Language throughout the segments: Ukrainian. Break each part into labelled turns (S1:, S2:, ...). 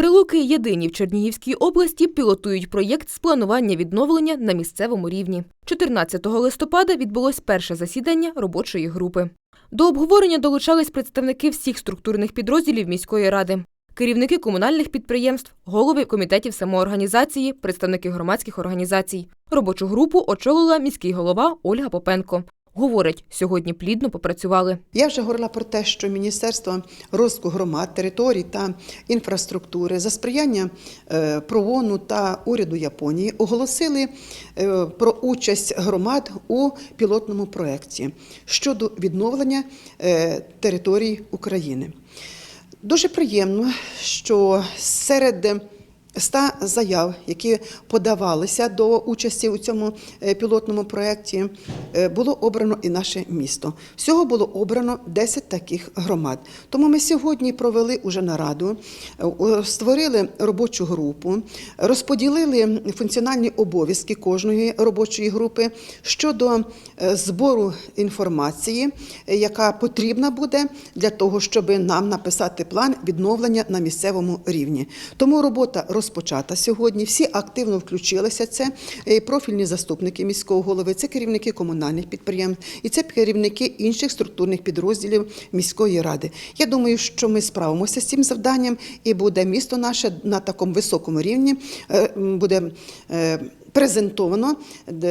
S1: Прилуки єдині в Чернігівській області пілотують проєкт з планування відновлення на місцевому рівні. 14 листопада відбулось перше засідання робочої групи. До обговорення долучались представники всіх структурних підрозділів міської ради, керівники комунальних підприємств, голови комітетів самоорганізації, представники громадських організацій. Робочу групу очолила міський голова Ольга Попенко. Говорить, сьогодні плідно попрацювали.
S2: Я вже говорила про те, що Міністерство розвитку громад, територій та інфраструктури за сприяння е, ПРООНу та уряду Японії оголосили е, про участь громад у пілотному проєкті щодо відновлення е, територій України. Дуже приємно, що серед ста заяв, які подавалися до участі у цьому е, пілотному проєкті, е, було обрано і наше місто. Всього було обрано 10 таких громад. Тому ми сьогодні провели уже нараду, е, створили робочу групу, розподілили функціональні обов'язки кожної робочої групи щодо збору інформації, яка потрібна буде для того, щоб нам написати план відновлення на місцевому рівні. Тому робота розпочата сьогодні. Всі активно включилися. Це е, профільні заступники міського голови, це керівники комунальних підприємств і це керівники інших структурних підрозділів міської ради. Я думаю, що ми справимося з цим завданням, і буде місто наше на такому високому рівні е, буде е, презентовано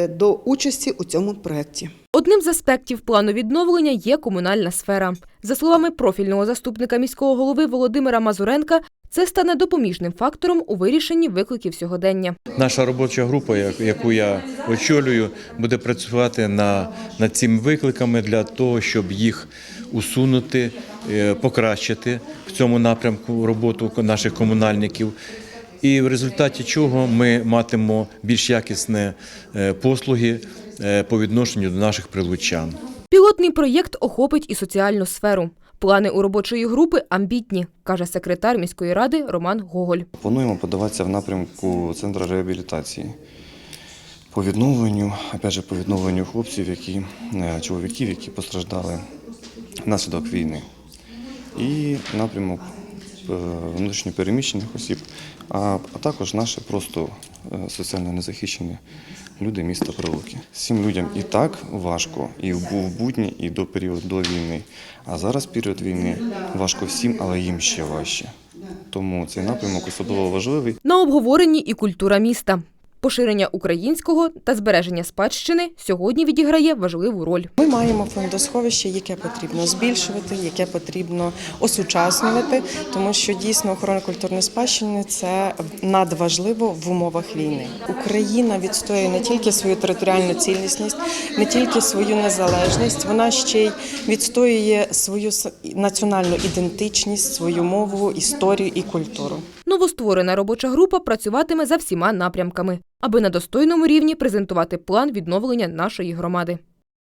S2: до участі у цьому проєкті.
S1: Одним з аспектів плану відновлення є комунальна сфера. За словами профільного заступника міського голови Володимира Мазуренка, це стане допоміжним фактором у вирішенні викликів сьогодення.
S3: Наша робоча група, яку я очолюю, буде працювати на, над цими викликами для того, щоб їх усунути, е, покращити в цьому напрямку роботу наших комунальників. І в результаті чого ми матимемо більш якісні е, послуги е, по відношенню до наших прилучан.
S1: Пілотний проєкт охопить і соціальну сферу. Плани у робочої групи амбітні, каже секретар міської ради Роман Гоголь.
S4: Плануємо подаватися в напрямку центру реабілітації по відновленню, опять же, по відновленню хлопців, які, е, чоловіків, які постраждали внаслідок війни. І напрямок е, внутрішньопереміщених осіб, а, також наші просто е, соціально незахищені люди міста Прилуки. Всім людям і так важко, і в бу- в будні, і до періоду до війни. А зараз період війни важко всім, але їм ще важче. Тому цей напрямок особливо важливий.
S1: На обговоренні і культура міста. Поширення українського та збереження спадщини сьогодні відіграє важливу роль.
S5: Ми маємо фондосховище, яке потрібно збільшувати, яке потрібно осучаснювати, тому що дійсно охорона культурної спадщини це надважливо в умовах війни. Україна відстоює не тільки свою територіальну цілісність, не тільки свою незалежність, вона ще й відстоює свою національну ідентичність, свою мову, історію і культуру.
S1: Новостворена робоча група працюватиме за всіма напрямками, аби на достойному рівні презентувати план відновлення нашої громади.